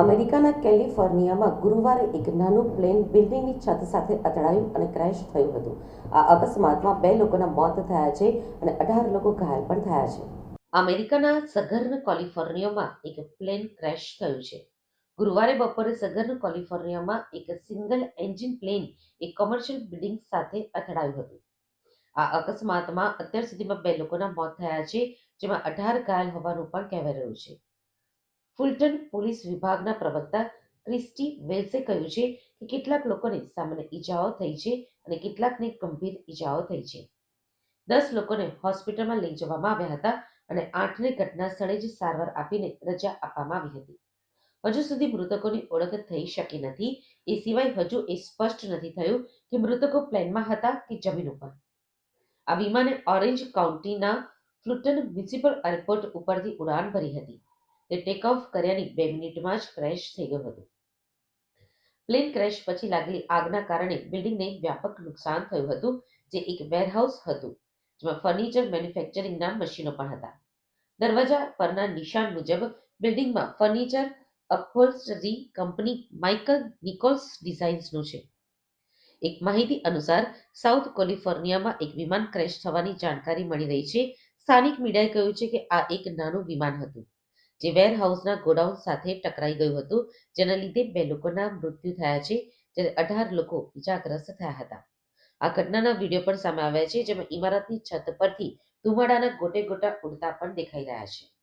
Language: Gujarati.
અમેરિકાના કેલિફોર્નિયામાં ગુરુવારે એક નાનું પ્લેન બિલ્ડિંગની છત સાથે અથડાયું અને ક્રેશ થયું હતું. આ અકસ્માતમાં બે લોકોના મોત થયા છે અને અઢાર લોકો ઘાયલ પણ થયા છે. અમેરિકાના સઘર્ન કોલિફોર્નિયામાં એક પ્લેન ક્રેશ થયું છે. ગુરુવારે બપોરે સઘર્ન કોલિફોર્નિયામાં એક સિંગલ એન્જિન પ્લેન એક કોમર્શિયલ બિલ્ડિંગ સાથે અથડાયું હતું. આ અકસ્માતમાં અત્યાર સુધીમાં બે લોકોના મોત થયા છે, જેમાં અઢાર ઘાયલ હોવાનું પણ કહેવાય રહ્યું છે. ફુલટન પોલીસ વિભાગના પ્રવક્તા ક્રિસ્ટી વેલ્સે કહ્યું છે કે કેટલાક લોકોને સામાન્ય ઈજાઓ થઈ છે અને કેટલાકને ગંભીર ઈજાઓ થઈ છે. દસ લોકોને હોસ્પિટલમાં લઈ જવામાં આવ્યા હતા અને આઠને ઘટના સ્થળે જ સારવાર આપીને રજા આપવામાં આવી હતી. હજુ સુધી મૃતકોની ઓળખ થઈ શકી નથી. એ સિવાય હજુ એ સ્પષ્ટ નથી થયું કે મૃતકો પ્લેનમાં હતા કે જમીન ઉપર. આ વિમાને ઓરેન્જ કાઉન્ટીના ફ્લુટન મ્યુનિસિપલ એરપોર્ટ ઉપરથી ઉડાન ભરી હતી. તે ટેક ઓફ કર્યાની બે મિનિટમાં જ ક્રેશ થઈ ગયું હતું. પ્લેન ક્રેશ પછી લાગેલી આગના કારણે બિલ્ડિંગને વ્યાપક નુકસાન થયું હતું, જે એક વેરહાઉસ હતું, જેમાં ફર્નિચર મેન્યુફેક્ચરિંગના મશીનો પણ હતા. દરવાજા પરના નિશાન મુજબ બિલ્ડિંગમાં furniture upholstery company Michael Nichols ડિઝાઇન્સનું છે. એક માહિતી અનુસાર સાઉથ કેલિફોર્નિયામાં એક વિમાન ક્રેશ થવાની જાણકારી મળી રહી છે. સ્થાનિક મીડિયાએ કહ્યું છે કે આ એક નાનું વિમાન હતું. જે વેરહાઉસના ગોડાઉન સાથે ટકરાઈ ગયું હતું, જેના લીધે બે લોકોના મૃત્યુ થયા છે, જ્યારે અઢાર લોકો ઇજાગ્રસ્ત થયા હતા. આ ઘટનાના વીડિયો પણ સામે આવ્યા છે, જેમાં ઇમારતની છત પરથી ધુમાડાના ગોટે ગોટા ઉડતા પણ દેખાઈ રહ્યા છે.